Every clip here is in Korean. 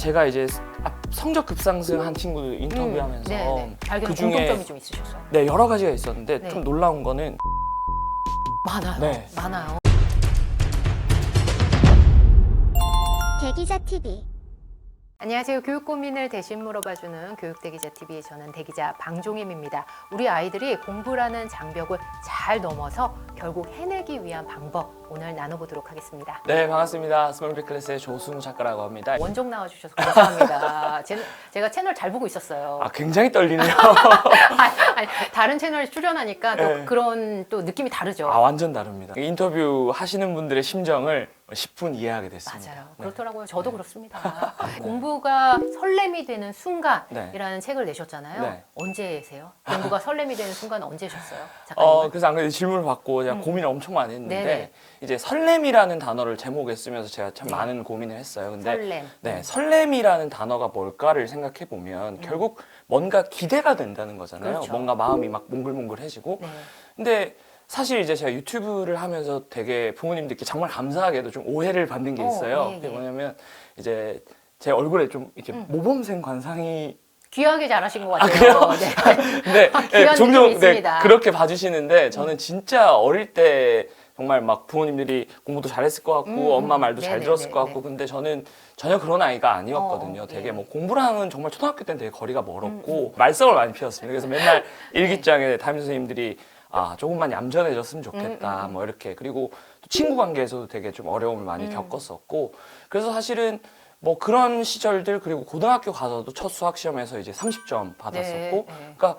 제가 이제 앞- 성적 급상승한 친구들 인터뷰하면서 음, 네네. 발견 그 중에 공통점이 좀 있으셨어요. 네 여러 가지가 있었는데 네. 좀 놀라운 거는 많아요. 네. 많아요. 대기자 TV 안녕하세요. 교육 고민을 대신 물어봐주는 교육대기자 TV 저는 대기자 방종임입니다. 우리 아이들이 공부라는 장벽을 잘 넘어서 결국 해내기 위한 방법 오늘 나눠보도록 하겠습니다. 네 반갑습니다 스몰빅 클래스의 조승우 작가라고 합니다. 원종 나와주셔서 감사합니다. 제, 제가 채널 잘 보고 있었어요. 아 굉장히 떨리네요. 아니, 아니, 다른 채널 출연하니까 또 네. 그런 또 느낌이 다르죠. 아 완전 다릅니다. 인터뷰 하시는 분들의 심정을 10분 이해하게 됐습니다. 맞아요. 네. 그렇더라고요. 저도 그렇습니다. 공부가 설렘이 되는 순간이라는 네. 책을 내셨잖아요. 네. 언제세요? 공부가 설렘이 되는 순간 언제셨어요? 작가님. 어 그래서 안 그래도 질문을 받고 제가 음. 고민을 엄청 많이 했는데 네네. 이제 설렘이라는 단어를 제목에 쓰면서 제가 참 네. 많은 고민을 했어요. 근데 설렘. 네, 설렘이라는 단어가 뭘까를 생각해 보면 결국 뭔가 기대가 된다는 거잖아요. 음. 그렇죠. 뭔가 마음이 막 몽글몽글해지고. 네. 근데 사실 이제 제가 유튜브를 하면서 되게 부모님들께 정말 감사하게도 좀 오해를 받는 게 어, 있어요. 예, 예. 그게 뭐냐면 이제 제 얼굴에 좀 이렇게 음. 모범생 관상이 귀하게 잘하신 것 아, 같아요. 그래요? 네. 네, 아, 네, 귀한 종종 느낌이 네, 있습니다. 음. 그렇게 봐주시는데 저는 진짜 어릴 때 정말 막 부모님들이 공부도 잘했을 것 같고 음, 엄마 말도 잘 네네네, 들었을 것 같고 네. 근데 저는 전혀 그런 아이가 아니었거든요. 어, 되게 예. 뭐 공부랑은 정말 초등학교 때는 되게 거리가 멀었고 말썽을 많이 피웠습니다. 그래서 맨날 일기장에 담임 선생님들이 아 조금만 얌전해졌으면 좋겠다 음, 음, 뭐 이렇게 그리고 또 친구 관계에서도 되게 좀 어려움을 많이 음. 겪었었고 그래서 사실은 뭐 그런 시절들 그리고 고등학교 가서도 첫 수학 시험에서 이제 30점 받았었고 네, 네. 그러니까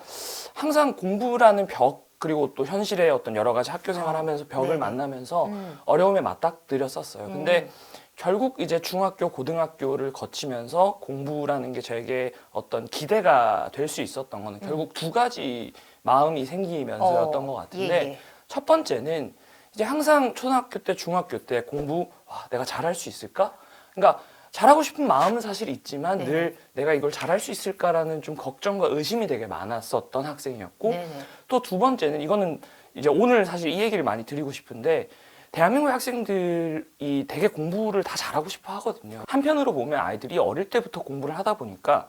항상 공부라는 벽 그리고 또 현실의 어떤 여러 가지 학교 생활하면서 벽을 네네. 만나면서 음. 어려움에 맞닥뜨렸었어요. 근데 음. 결국 이제 중학교, 고등학교를 거치면서 공부라는 게 저에게 어떤 기대가 될 수 있었던 거는 결국 두 가지 마음이 생기면서였던 음. 어, 것 같은데 예, 예. 첫 번째는 이제 항상 초등학교 때, 중학교 때 공부 와, 내가 잘할 수 있을까? 그러니까 잘하고 싶은 마음은 사실 있지만 네. 늘 내가 이걸 잘할 수 있을까라는 좀 걱정과 의심이 되게 많았었던 학생이었고 네네. 또두 번째는 이거는 이제 오늘 사실 이 얘기를 많이 드리고 싶은데 대한민국 학생들이 되게 공부를 다 잘하고 싶어 하거든요. 한편으로 보면 아이들이 어릴 때부터 공부를 하다 보니까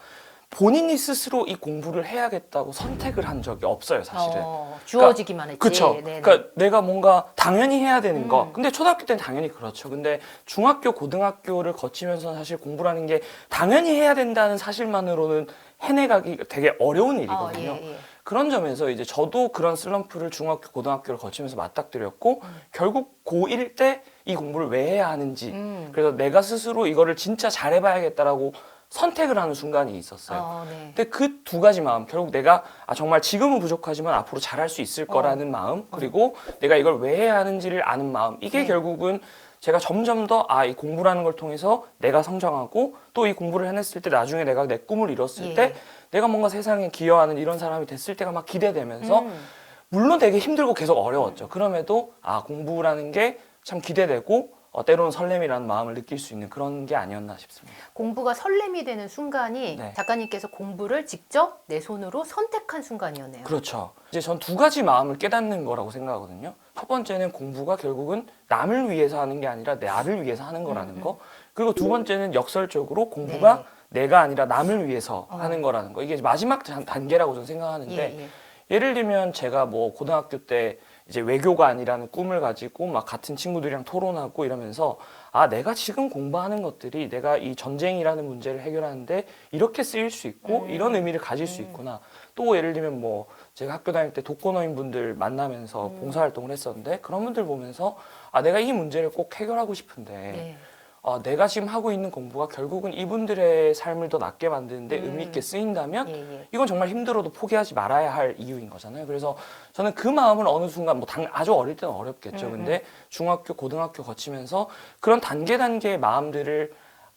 본인이 스스로 이 공부를 해야겠다고 선택을 한 적이 없어요, 사실은. 어, 주어지기만 했지. 그렇죠. 네네. 그러니까 내가 뭔가 당연히 해야 되는 거. 음. 근데 초등학교 때는 당연히 그렇죠. 근데 중학교, 고등학교를 거치면서 사실 공부라는 게 당연히 해야 된다는 사실만으로는 해내가기 되게 어려운 어, 일이거든요. 예, 예. 그런 점에서 이제 저도 그런 슬럼프를 중학교, 고등학교를 거치면서 맞닥뜨렸고 결국 고1 때 이 공부를 왜 해야 하는지 음. 그래서 내가 스스로 이거를 진짜 잘해봐야겠다라고 선택을 하는 순간이 있었어요. 어, 네. 근데 그 두 가지 마음 결국 내가 아 정말 지금은 부족하지만 앞으로 잘할 수 있을 어. 거라는 마음 그리고 내가 이걸 왜 해야 하는지를 아는 마음 이게 네. 결국은 제가 점점 더 아 이 공부라는 걸 통해서 내가 성장하고 또 이 공부를 해냈을 때 나중에 내가 내 꿈을 이뤘을 예. 때 내가 뭔가 세상에 기여하는 이런 사람이 됐을 때가 막 기대되면서 음. 물론 되게 힘들고 계속 어려웠죠. 그럼에도 아 공부라는 게 참 기대되고 어, 때로는 설렘이라는 마음을 느낄 수 있는 그런 게 아니었나 싶습니다. 공부가 설렘이 되는 순간이 네. 작가님께서 공부를 직접 내 손으로 선택한 순간이었네요. 그렇죠. 이제 전 두 가지 마음을 깨닫는 거라고 생각하거든요. 첫 번째는 공부가 결국은 남을 위해서 하는 게 아니라 나를 위해서 하는 거라는 거. 그리고 두 번째는 역설적으로 공부가 음, 네. 내가 아니라 남을 위해서 어. 하는 거라는 거. 이게 마지막 단- 단계라고 저는 생각하는데 예, 예. 예를 들면 제가 뭐 고등학교 때 이제 외교관이라는 꿈을 가지고 막 같은 친구들이랑 토론하고 이러면서 아 내가 지금 공부하는 것들이 내가 이 전쟁이라는 문제를 해결하는데 이렇게 쓰일 수 있고 음. 이런 의미를 가질 수 음. 있구나 또 예를 들면 뭐 제가 학교 다닐 때 독거노인 분들 만나면서 음. 봉사활동을 했었는데 그런 분들 보면서 아 내가 이 문제를 꼭 해결하고 싶은데 네. 아, 내가 지금 하고 있는 공부가 결국은 이분들의 삶을 더 낫게 만드는데 음. 의미 있게 쓰인다면 예, 예. 이건 정말 힘들어도 포기하지 말아야 할 이유인 거잖아요. 그래서 저는 그 마음을 어느 순간 뭐 당, 아주 어릴 때는 어렵겠죠. 음, 근데 중학교, 고등학교 거치면서 그런 단계 단계의 마음들을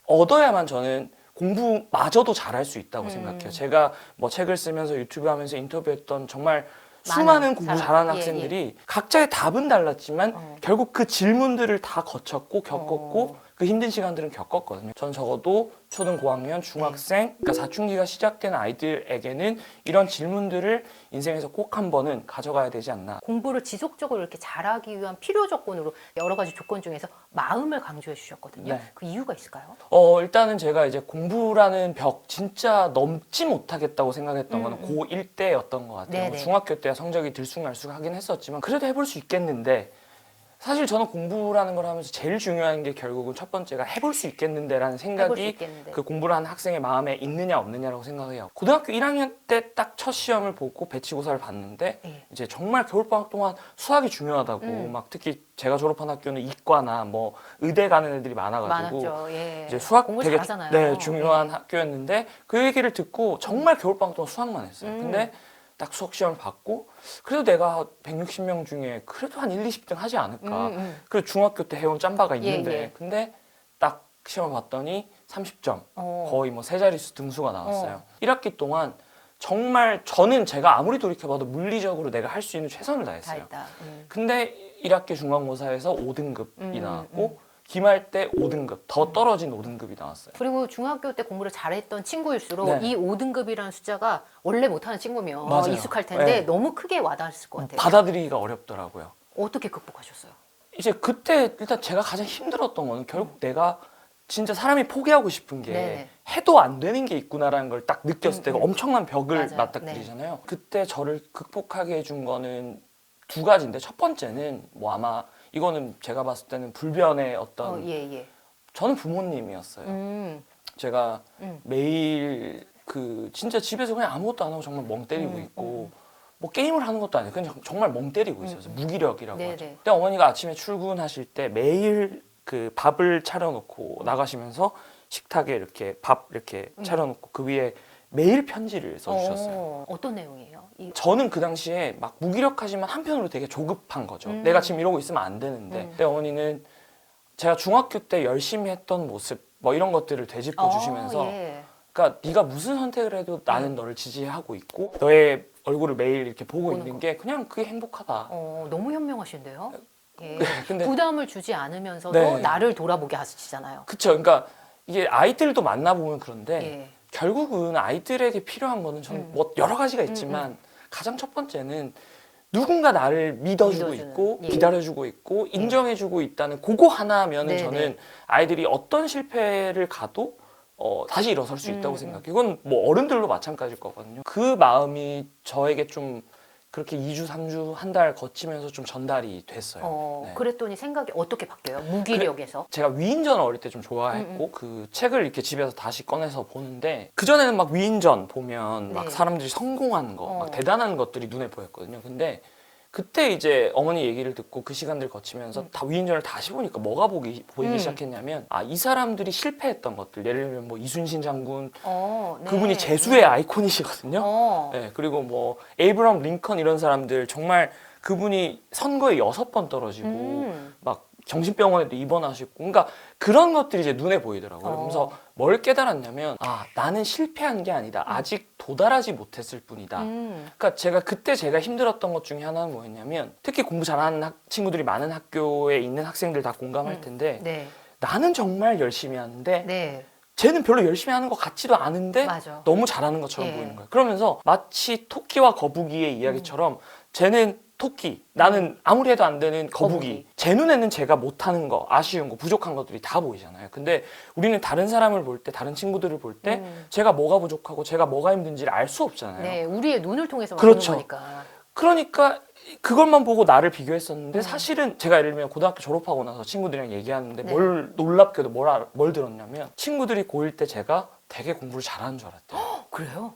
얻어야만 저는 공부마저도 잘할 수 있다고 음. 생각해요. 제가 뭐 책을 쓰면서 유튜브 하면서 인터뷰했던 정말 많은 수많은 공부. 잘하는 예, 학생들이 각자의 답은 달랐지만 어. 결국 그 질문들을 다 거쳤고 겪었고 어. 그 힘든 시간들은 겪었거든요. 전 적어도 초등 고학년, 중학생, 그러니까 사춘기가 시작된 아이들에게는 이런 질문들을 인생에서 꼭 한 번은 가져가야 되지 않나. 공부를 지속적으로 이렇게 잘하기 위한 필요 조건으로 여러 가지 조건 중에서 마음을 강조해 주셨거든요. 네. 그 이유가 있을까요? 어, 일단은 제가 이제 공부라는 벽 진짜 넘지 못하겠다고 생각했던 음, 거는 음. 고1 때였던 것 같아요. 네네. 중학교 때 성적이 들쑥날쑥 하긴 했었지만 그래도 해볼 수 있겠는데 사실 저는 공부라는 걸 하면서 제일 중요한 게 결국은 첫 번째가 해볼 수 있겠는데라는 해볼 수 생각이 있겠는데. 그 공부를 하는 학생의 마음에 있느냐 없느냐라고 생각해요. 고등학교 1학년 때 딱 첫 시험을 보고 배치고사를 봤는데 예. 이제 정말 겨울방학 동안 수학이 중요하다고 음. 막 특히 제가 졸업한 학교는 이과나 뭐 의대 가는 애들이 많아가지고 많았죠. 예. 이제 수학 공부 되게 잘하잖아요. 네, 중요한 학교였는데 그 얘기를 듣고 정말 겨울방학 동안 수학만 했어요. 음. 근데 딱 수학 시험을 받고 그래도 내가 160명 중에 그래도 한 1, 20등 하지 음, 않을까. 음. 그래서 중학교 때 해온 짬바가 예, 있는데 예. 근데 딱 시험을 봤더니 30점. 어. 거의 뭐 세 자릿수 등수가 나왔어요. 1학기 동안 정말 저는 제가 아무리 돌이켜봐도 물리적으로 내가 할 수 있는 최선을 다 다했어요. 했다. 음. 근데 1학기 중간고사에서 5등급이 음, 나왔고 기말 때 5등급 더 떨어진 5등급이 나왔어요. 그리고 중학교 때 공부를 잘했던 친구일수록 네. 이 5등급이라는 숫자가 원래 못하는 친구면 맞아요. 익숙할 텐데 네. 너무 크게 와닿았을 것 같아요. 받아들이기가 어렵더라고요. 어떻게 극복하셨어요? 이제 그때 일단 제가 가장 힘들었던 거는 결국 내가 진짜 사람이 포기하고 싶은 게 음. 네네. 해도 안 되는 게 있구나라는 걸 딱 느꼈을 음, 때가 음. 엄청난 벽을 맞아요. 네. 맞닥뜨리잖아요. 그때 저를 극복하게 해준 거는 두 가지인데 첫 번째는 뭐 아마 이거는 제가 봤을 때는 불변의 어떤 어, 예, 예. 저는 부모님이었어요. 음, 제가 음. 매일 그 진짜 집에서 그냥 아무것도 안 하고 정말 멍 때리고 음, 있고 뭐 게임을 하는 것도 아니고 그냥 정말 멍 때리고 있었어요. 무기력이라고 네네. 하죠. 그때 어머니가 아침에 출근하실 때 매일 그 밥을 차려놓고 나가시면서 식탁에 이렇게 밥 이렇게 음. 차려놓고 그 위에 매일 편지를 써주셨어요. 어, 어떤 내용이에요? 이, 저는 그 당시에 막 무기력하지만 한편으로 되게 조급한 거죠. 음. 내가 지금 이러고 있으면 안 되는데. 음. 근데 어머니는 제가 중학교 때 열심히 했던 모습 뭐 이런 것들을 되짚어 주시면서 어, 예. 그러니까 네가 무슨 선택을 해도 나는 너를 지지하고 있고 너의 얼굴을 매일 이렇게 보고 보는 있는 거. 게 그냥 그게 행복하다. 어, 너무 현명하신데요? 예. 근데 부담을 주지 않으면서도 네. 나를 돌아보게 하시잖아요. 그쵸. 그러니까 이게 아이들도 만나보면 그런데 예. 결국은 아이들에게 필요한 거는 저는 음. 뭐 여러 가지가 있지만 가장 첫 번째는 누군가 나를 믿어주고 믿어주는, 있고 예. 기다려주고 있고 인정해주고 있다는 그거 하나면은 네, 저는 네. 아이들이 어떤 실패를 가도 어, 다시 일어설 수 있다고 음, 생각해요. 이건 뭐 어른들도 마찬가지일 거거든요. 그 마음이 저에게 좀 그렇게 2주, 3주, 한 달 거치면서 좀 전달이 됐어요. 어, 네. 그랬더니 생각이 어떻게 바뀌어요? 무기력에서. 제가 위인전 어릴 때 좀 좋아했고 음, 그 책을 이렇게 집에서 다시 꺼내서 보는데 그 전에는 막 위인전 보면 막 네. 사람들이 성공한 거, 어. 막 대단한 것들이 눈에 보였거든요. 근데 그때 이제 어머니 얘기를 듣고 그 시간들 거치면서 다 위인전을 다시 보니까 뭐가 보기 보이기 음. 시작했냐면 아 이 사람들이 실패했던 것들 예를 들면 뭐 이순신 장군 어, 네. 그분이 재수의 아이콘이시거든요. 어. 네, 그리고 뭐 에이브럼 링컨 이런 사람들 정말 그분이 선거에 여섯 번 떨어지고 음. 막 정신병원에도 입원하셨고 그러니까 그런 것들이 이제 눈에 보이더라고요. 어. 그러면서 뭘 깨달았냐면 아 나는 실패한 게 아니다. 아직 도달하지 못했을 뿐이다. 음. 그러니까 제가 그때 제가 힘들었던 것 중에 하나는 뭐였냐면 특히 공부 잘하는 학- 친구들이 많은 학교에 있는 학생들 다 공감할 음. 텐데 네. 나는 정말 열심히 하는데 네. 쟤는 별로 열심히 하는 것 같지도 않은데 맞아. 너무 잘하는 것처럼 예. 보이는 거예요. 그러면서 마치 토끼와 거북이의 이야기처럼 쟤는 토끼, 나는 아무리 해도 안 되는 거북이. 거북이. 제 눈에는 제가 못하는 거, 아쉬운 거, 부족한 것들이 다 보이잖아요. 근데 우리는 다른 사람을 볼 때, 다른 친구들을 볼 때, 음. 제가 뭐가 부족하고 제가 뭐가 힘든지를 알 수 없잖아요. 네, 우리의 눈을 통해서 그렇죠. 보는 거니까. 그러니까 그것만 보고 나를 비교했었는데 음. 사실은 제가 예를 들면 고등학교 졸업하고 나서 친구들이랑 얘기하는데 네. 뭘 놀랍게도 뭘, 알- 뭘 들었냐면 친구들이 고1 때 제가 되게 공부를 잘하는 줄 알았대요. 어, 그래요?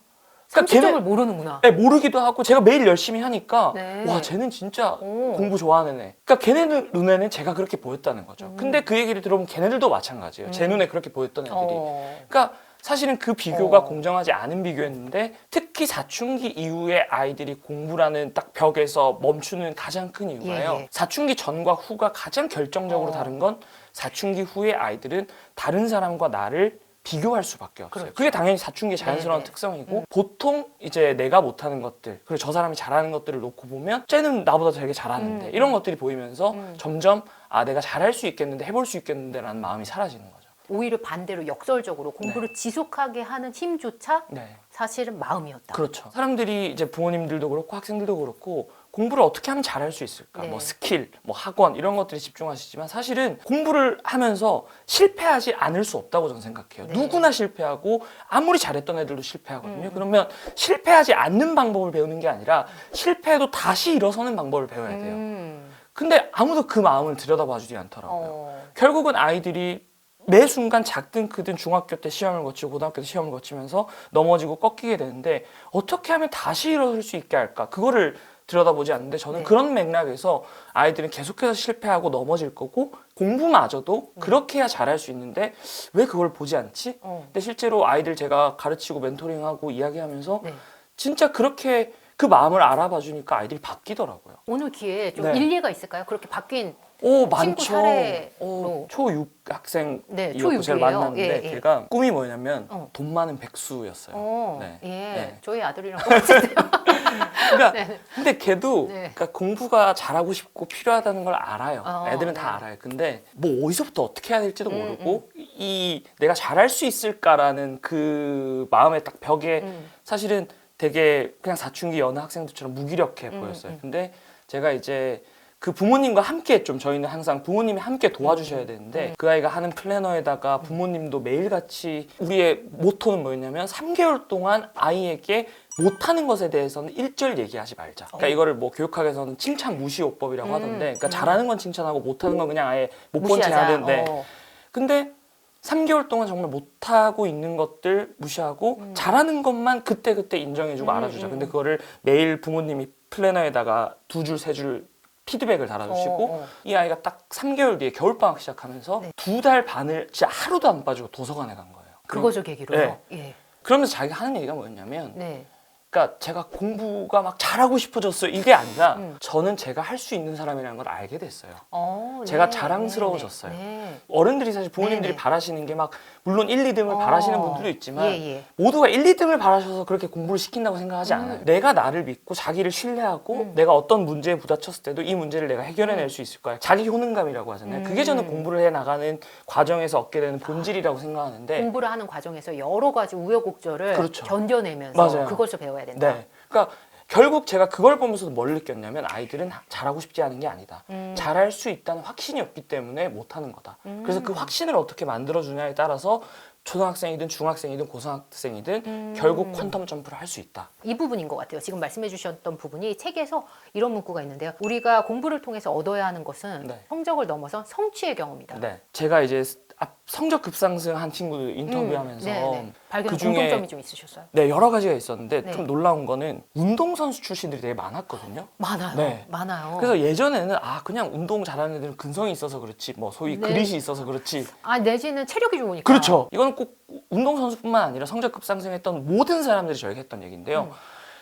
그러니까 상식점을 걔네- 모르는구나. 네, 모르기도 하고 제가 매일 열심히 하니까 네. 와 쟤는 진짜 오. 공부 좋아하는 애. 그러니까 걔네들 눈에는 제가 그렇게 보였다는 거죠. 음. 근데 그 얘기를 들어보면 걔네들도 마찬가지예요. 제 음. 눈에 그렇게 보였던 애들이. 어. 그러니까 사실은 그 비교가 어. 공정하지 않은 비교였는데 특히 사춘기 이후에 아이들이 공부라는 딱 벽에서 멈추는 가장 큰 이유가요. 예, 예. 사춘기 전과 후가 가장 결정적으로 어. 다른 건 사춘기 후에 아이들은 다른 사람과 나를 비교할 수밖에 없어요. 그렇죠. 그게 당연히 사춘기의 자연스러운 네, 네. 특성이고 보통 이제 내가 못하는 것들 그리고 저 사람이 잘하는 것들을 놓고 보면 쟤는 나보다 되게 잘하는데 음. 이런 것들이 보이면서 음. 점점 아 내가 잘할 수 있겠는데 해볼 수 있겠는데라는 마음이 사라지는 거죠. 오히려 반대로 역설적으로 공부를 지속하게 하는 힘조차 네. 사실은 마음이었다. 그렇죠. 사람들이 이제 부모님들도 그렇고 학생들도 그렇고 공부를 어떻게 하면 잘할 수 있을까? 네. 뭐 스킬, 뭐 학원 이런 것들에 집중하시지만 사실은 공부를 하면서 실패하지 않을 수 없다고 저는 생각해요. 네. 누구나 실패하고 아무리 잘했던 애들도 실패하거든요. 음. 그러면 실패하지 않는 방법을 배우는 게 아니라 실패해도 다시 일어서는 방법을 배워야 돼요. 음. 근데 아무도 그 마음을 들여다봐주지 않더라고요. 어. 결국은 아이들이 매 순간 작든 크든 중학교 때 시험을 거치고 고등학교 때 시험을 거치면서 넘어지고 꺾이게 되는데 어떻게 하면 다시 일어설 수 있게 할까? 그거를 들여다보지 않는데 저는 네. 그런 맥락에서 아이들은 계속해서 실패하고 넘어질 거고 공부마저도 네. 그렇게 해야 잘할 수 있는데 왜 그걸 보지 않지? 어. 근데 실제로 아이들 제가 가르치고 멘토링하고 이야기하면서 네. 진짜 그렇게 그 마음을 알아봐 주니까 아이들이 바뀌더라고요. 오늘 기회에 좀 네. 일리가 있을까요? 그렇게 바뀐 오 친구 많죠. 사례로. 어, 초6 학생 네, 이었고 제가 초6이에요. 만났는데 예, 예. 걔가 꿈이 뭐냐면 어. 돈 많은 백수였어요. 어, 네. 예, 네. 저희 아들이랑 똑같은데요. 그러니까 네. 근데 걔도 네. 그러니까 공부가 잘하고 싶고 필요하다는 걸 알아요. 어, 애들은 네. 다 알아요. 근데 뭐 어디서부터 어떻게 해야 될지도 음, 모르고 이 내가 잘할 수 있을까라는 그 마음의 딱 벽에 음. 사실은 되게 그냥 사춘기 여느 학생들처럼 무기력해 음, 보였어요. 음. 근데 제가 이제 그 부모님과 함께 좀 저희는 항상 부모님이 함께 도와주셔야 되는데 음. 그 아이가 하는 플래너에다가 부모님도 매일같이 우리의 모토는 뭐였냐면 3개월 동안 아이에게 못하는 것에 대해서는 일절 얘기하지 말자. 그러니까 어. 이거를 뭐 교육학에서는 칭찬 무시요법이라고 음, 하던데, 그러니까 음. 잘하는 건 칭찬하고 못하는 건 그냥 아예 못 본 채 무시하자. 하는데, 어. 근데 3개월 동안 정말 못하고 있는 것들 무시하고 잘하는 것만 그때그때 인정해주고 음, 알아주자. 음, 근데 음. 그거를 매일 부모님이 플래너에다가 두 줄, 세 줄 피드백을 달아주시고 어, 어. 이 아이가 딱 3개월 뒤에 겨울방학 시작하면서 네. 두 달 반을 진짜 하루도 안 빠지고 도서관에 간 거예요. 그거죠 계기로요. 예. 그러면서 자기가 하는 얘기가 뭐였냐면 네. 그러니까 제가 공부가 막 잘하고 싶어졌어요. 이게 아니라 음. 저는 제가 할 수 있는 사람이라는 걸 알게 됐어요. 어, 제가 네, 자랑스러워졌어요. 네, 네. 어른들이 사실 부모님들이 네 네. 바라시는 게 막 물론 1, 2등을 어. 바라시는 분들도 있지만 예, 예. 모두가 1, 2등을 바라셔서 그렇게 공부를 시킨다고 생각하지 음. 않아요. 내가 나를 믿고 자기를 신뢰하고 음. 내가 어떤 문제에 부딪혔을 때도 이 문제를 내가 해결해낼 수 있을 거야. 자기 효능감이라고 하잖아요. 그게 저는 음. 공부를 해 나가는 과정에서 얻게 되는 본질이라고 생각하는데 공부를 하는 과정에서 여러 가지 우여곡절을 그렇죠. 견뎌내면서 맞아요. 그것을 배워 야 된다. 네. 그러니까 결국 제가 그걸 보면서도 뭘 느꼈냐면 아이들은 하- 잘하고 싶지 않은 게 아니다. 음. 잘할 수 있다는 확신이 없기 때문에 못하는 거다. 그래서 그 확신을 어떻게 만들어주냐에 따라서 초등학생이든 중학생이든 고등학생이든 음. 결국 퀀텀 점프를 할 수 있다. 이 부분인 것 같아요. 지금 말씀해 주셨던 부분이 책에서 이런 문구가 있는데요. 우리가 공부를 통해서 얻어야 하는 것은 네. 성적을 넘어서 성취의 경험이다. 네. 제가 이제 앞- 성적 급상승한 친구 인터뷰하면서 음, 네, 네. 그 중에- 공통점이 좀 있으셨어요? 네 여러 가지가 있었는데 네. 좀 놀라운 거는 운동 선수 출신들이 되게 많았거든요. 많아요. 네. 많아요. 그래서 예전에는 아 그냥 운동 잘하는 애들은 근성이 있어서 그렇지 뭐 소위 네. 그릿이 있어서 그렇지 아 내지는 체력이 좋으니까. 그렇죠. 이거는 꼭 운동 선수뿐만 아니라 성적 급상승했던 모든 사람들이 저에게 했던 얘기인데요. 음.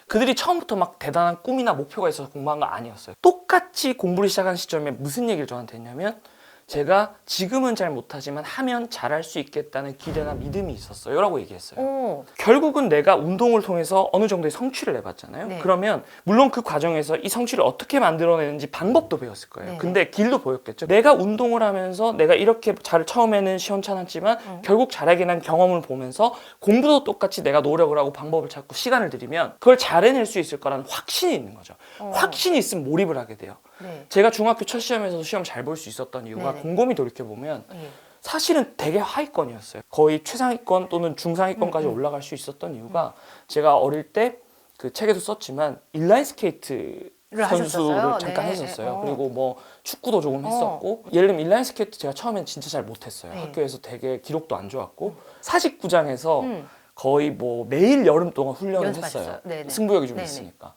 그들이 처음부터 막 대단한 꿈이나 목표가 있어서 공부한 거 아니었어요. 똑같이 공부를 시작한 시점에 무슨 얘기를 저한테 했냐면 제가 지금은 잘 못하지만 하면 잘할 수 있겠다는 기대나 믿음이 있었어요. 라고 얘기했어요. 오, 결국은 내가 운동을 통해서 어느 정도의 성취를 내봤잖아요. 네. 그러면 물론 그 과정에서 이 성취를 어떻게 만들어내는지 방법도 배웠을 거예요. 네. 근데 길도 보였겠죠. 내가 운동을 하면서 내가 이렇게 잘 처음에는 시원찮았지만 음. 결국 잘하게 난 경험을 보면서 공부도 똑같이 내가 노력을 하고 방법을 찾고 시간을 들이면 그걸 잘 해낼 수 있을 거라는 확신이 있는 거죠. 어. 확신이 있으면 몰입을 하게 돼요. 네. 제가 중학교 첫 시험에서도 시험 잘 볼 수 있었던 이유가 네네. 곰곰이 돌이켜 보면 예. 사실은 되게 하위권이었어요. 거의 최상위권 또는 중상위권까지 음, 음. 올라갈 수 있었던 이유가 제가 어릴 때 그 책에도 썼지만 인라인 스케이트 를 선수를 하셨었어요? 잠깐 네. 했었어요. 어. 그리고 뭐 축구도 조금 어. 했었고 예를 들면 인라인 스케이트 제가 처음엔 진짜 잘 못했어요. 네. 학교에서 되게 기록도 안 좋았고 사직구장에서 음. 거의 뭐 매일 여름 동안 훈련을? 했어요. 승부욕이 좀 네네. 있으니까.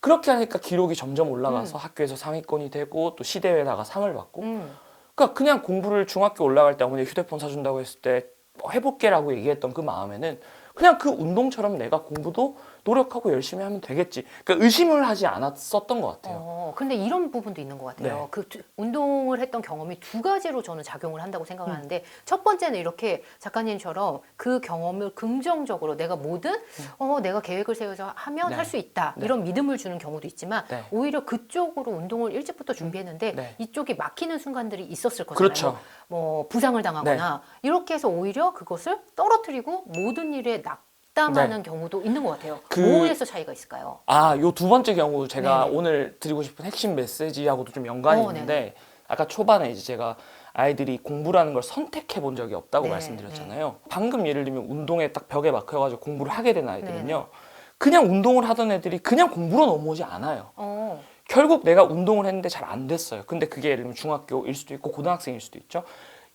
그렇게 하니까 기록이 점점 올라가서 음. 학교에서 상위권이 되고 또 시대회다가 상을 받고 음. 그러니까 그냥 공부를 중학교 올라갈 때 어머니 휴대폰 사준다고 했을 때뭐 해볼게라고 얘기했던 그 마음에는 그냥 그 운동처럼 내가 공부도 노력하고 열심히 하면 되겠지. 그러니까 의심을 하지 않았었던 것 같아요. 어, 근데 이런 부분도 있는 것 같아요. 네. 그 두- 운동을 했던 경험이 두 가지로 저는 작용을 한다고 생각을 음. 하는데 첫 번째는 이렇게 작가님처럼 그 경험을 긍정적으로 내가 뭐든 어, 내가 계획을 세워서 하면 음. 네. 할수 있다 네. 이런 믿음을 주는 경우도 있지만 네. 오히려 그쪽으로 운동을 일찍부터 준비했는데 네. 이쪽이 막히는 순간들이 있었을 거잖아요. 그렇죠. 뭐 부상을 당하거나 이렇게 해서 오히려 그것을 떨어뜨리고 모든 일에 낙 담하는 경우도 있는 것 같아요. 네. 그- 뭐에서 차이가 있을까요? 아, 요 두 번째 경우 제가 네네. 오늘 드리고 싶은 핵심 메시지하고도 좀 연관이 어, 있는데 아까 초반에 이제 제가 아이들이 공부라는 걸 선택해 본 적이 없다고 네, 말씀드렸잖아요. 방금 예를 들면 운동에 딱 벽에 막혀가지고 공부를 하게 된 아이들은요. 네. 그냥 운동을 하던 애들이 그냥 공부로 넘어오지 않아요. 어, 결국 내가 운동을 했는데 잘 안 됐어요. 근데 그게 예를 들면 중학교일 수도 있고 고등학생일 수도 있죠.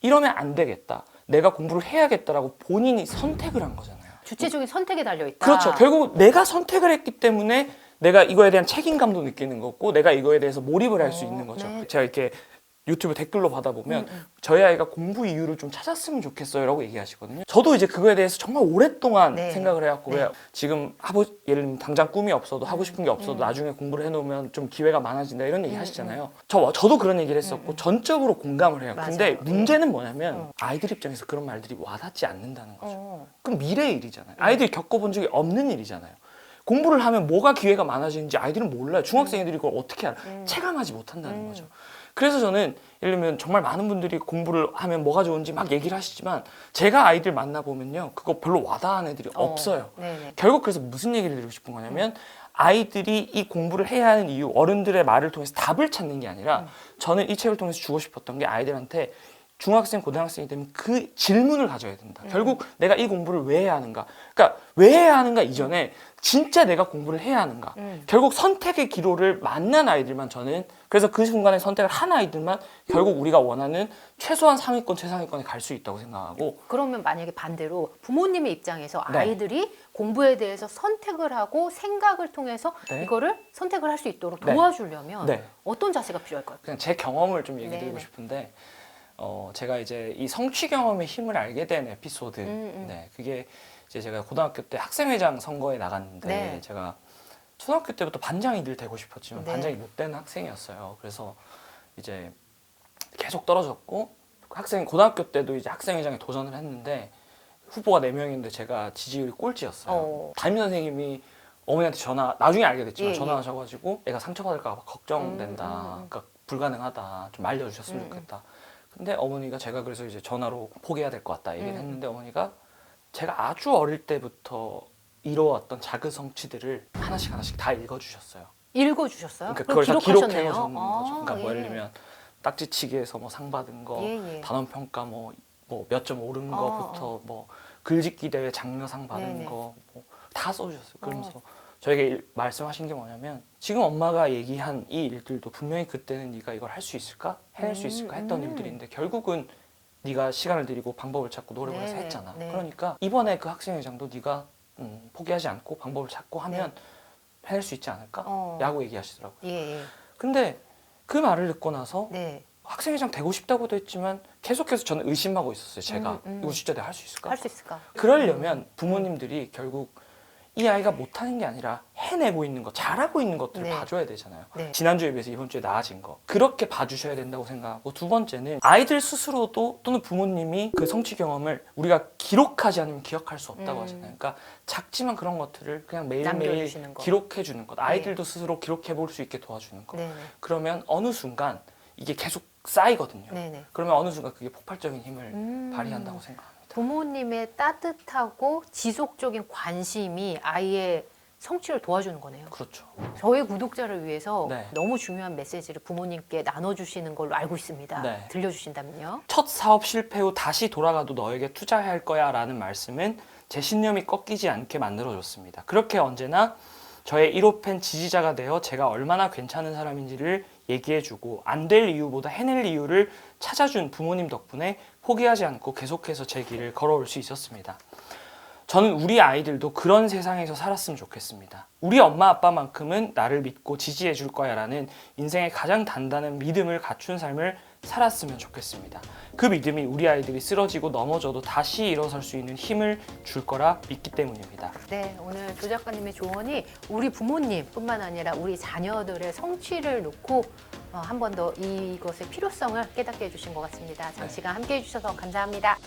이러면 안 되겠다. 내가 공부를 해야겠다라고 본인이 선택을 한 거잖아요. 주체적인 선택에 달려 있다. 그렇죠. 결국 내가 선택을 했기 때문에 내가 이거에 대한 책임감도 느끼는 거고 내가 이거에 대해서 몰입을 할수 어, 있는 거죠. 네. 제가 이렇게 유튜브 댓글로 받아보면 음, 음. 저희 아이가 공부 이유를 좀 찾았으면 좋겠어요라고 얘기하시거든요. 저도 이제 그거에 대해서 정말 오랫동안 네. 생각을 해왔고 네. 왜 지금 하고 예를 들면 당장 꿈이 없어도 하고 싶은 게 없어도 음. 나중에 공부를 해놓으면 좀 기회가 많아진다 이런 얘기 하시잖아요. 저 저도 그런 얘기를 했었고 전적으로 공감을 해요. 음, 맞아요. 근데 네. 문제는 뭐냐면 어. 아이들 입장에서 그런 말들이 와닿지 않는다는 거죠. 어. 그럼 미래의 일이잖아요. 아이들이 겪어본 적이 없는 일이잖아요. 공부를 하면 뭐가 기회가 많아지는지 아이들은 몰라요. 중학생들이 그걸 어떻게 알아? 음. 체감하지 못한다는 음. 거죠. 그래서 저는 예를 들면 정말 많은 분들이 공부를 하면 뭐가 좋은지 막 얘기를 하시지만 제가 아이들 만나보면요. 그거 별로 와닿은 애들이 어. 없어요. 네네. 결국 그래서 무슨 얘기를 드리고 싶은 거냐면 아이들이 이 공부를 해야 하는 이유, 어른들의 말을 통해서 답을 찾는 게 아니라 저는 이 책을 통해서 주고 싶었던 게 아이들한테 중학생, 고등학생이 되면 그 질문을 가져야 된다. 결국 내가 이 공부를 왜 해야 하는가? 그러니까 왜 해야 하는가 이전에 진짜 내가 공부를 해야 하는가? 음. 결국 선택의 기로를 만난 아이들만 저는 그래서 그 순간에 선택을 한 아이들만 결국 우리가 원하는 최소한 상위권, 최상위권에 갈 수 있다고 생각하고 그러면 만약에 반대로 부모님의 입장에서 네. 아이들이 공부에 대해서 선택을 하고 생각을 통해서 네. 이거를 선택을 할 수 있도록 네. 도와주려면 네. 어떤 자세가 필요할까요? 그냥 제 경험을 좀 얘기 드리고 네네. 싶은데 어 제가 이제 이 성취 경험의 힘을 알게 된 에피소드 음, 음. 네 그게 이제 제가 고등학교 때 학생회장 선거에 나갔는데 네. 제가 초등학교 때부터 반장이 늘 되고 싶었지만 네. 반장이 못 되는 학생이었어요 그래서 이제 계속 떨어졌고 학생 고등학교 때도 이제 학생회장에 도전을 했는데 후보가 네 명인데 제가 지지율이 꼴찌였어요 어. 담임 선생님이 어머니한테 전화 나중에 알게 됐지만 예, 예. 전화하셔가지고 애가 상처받을까 봐 걱정된다 음, 음, 음. 그러니까 불가능하다 좀 알려주셨으면 음, 음. 좋겠다 근데 어머니가 제가 그래서 이제 전화로 포기해야 될 것 같다 얘기를 음. 했는데 어머니가 제가 아주 어릴 때부터 이뤄왔던 작은 성취들을 하나씩 하나씩 다 읽어주셨어요 읽어주셨어요? 그러니까 그걸 다 기록하셨네요? 기록해 놓으신 거죠 그러니까 뭐 예. 예를 들면 딱지치기에서 뭐 상 받은 거 예, 예. 단원 평가 뭐 뭐 몇 점 오른 어, 거부터 뭐 글짓기 대회 장려상 받은 네네. 거 뭐 다 써주셨어요. 그러면서 저에게 일- 말씀하신 게 뭐냐면 지금 엄마가 얘기한 이 일들도 분명히 그때는 네가 이걸 할 수 있을까 해낼 수 음, 있을까 했던 음. 일들인데 결국은 네가 시간을 들이고 방법을 찾고 노력을 해서 네네, 했잖아. 네. 그러니까 이번에 그 학생회장도 네가 음, 포기하지 않고 방법을 찾고 하면 해낼 수 있지 않을까? 네. 어. 라고 얘기하시더라고요. 예, 예. 근데 그 말을 듣고 나서 네. 학생회장 되고 싶다고도 했지만 계속해서 저는 의심하고 있었어요. 제가 음, 음. 이거 진짜 내가 할 수 있을까? 할 수 있을까? 그러려면 부모님들이 결국 이 아이가 못하는 게 아니라 해내고 있는 거, 잘하고 있는 것들을 네. 봐줘야 되잖아요. 네. 지난주에 비해서 이번 주에 나아진 거. 그렇게 봐주셔야 된다고 생각하고 두 번째는 아이들 스스로도 또는 부모님이 그 성취 경험을 우리가 기록하지 않으면 기억할 수 없다고 음. 하잖아요. 그러니까 작지만 그런 것들을 그냥 매일매일 남겨주시는 거. 기록해 주는 것. 아이들도 스스로 기록해 볼 수 있게 도와주는 것. 네네. 그러면 어느 순간 이게 계속 쌓이거든요. 네네. 그러면 어느 순간 그게 폭발적인 힘을 음. 발휘한다고 생각합니다. 부모님의 따뜻하고 지속적인 관심이 아이의 성취를 도와주는 거네요. 그렇죠. 저희 구독자를 위해서 네. 너무 중요한 메시지를 부모님께 나눠주시는 걸로 알고 있습니다. 네. 들려주신다면요. 첫 사업 실패 후 다시 돌아가도 너에게 투자해야 할 거야 라는 말씀은 제 신념이 꺾이지 않게 만들어줬습니다. 그렇게 언제나 저의 1호 팬 지지자가 되어 제가 얼마나 괜찮은 사람인지를 얘기해주고 안 될 이유보다 해낼 이유를 찾아준 부모님 덕분에 포기하지 않고 계속해서 제 길을 걸어올 수 있었습니다. 저는 우리 아이들도 그런 세상에서 살았으면 좋겠습니다. 우리 엄마 아빠만큼은 나를 믿고 지지해 줄 거야 라는 인생의 가장 단단한 믿음을 갖춘 삶을 살았으면 좋겠습니다. 그 믿음이 우리 아이들이 쓰러지고 넘어져도 다시 일어설 수 있는 힘을 줄 거라 믿기 때문입니다. 네, 오늘 조 작가님의 조언이 우리 부모님뿐만 아니라 우리 자녀들의 성취를 놓고 어, 한 번 더 이것의 필요성을 깨닫게 해주신 것 같습니다. 장시간 함께 해주셔서 감사합니다.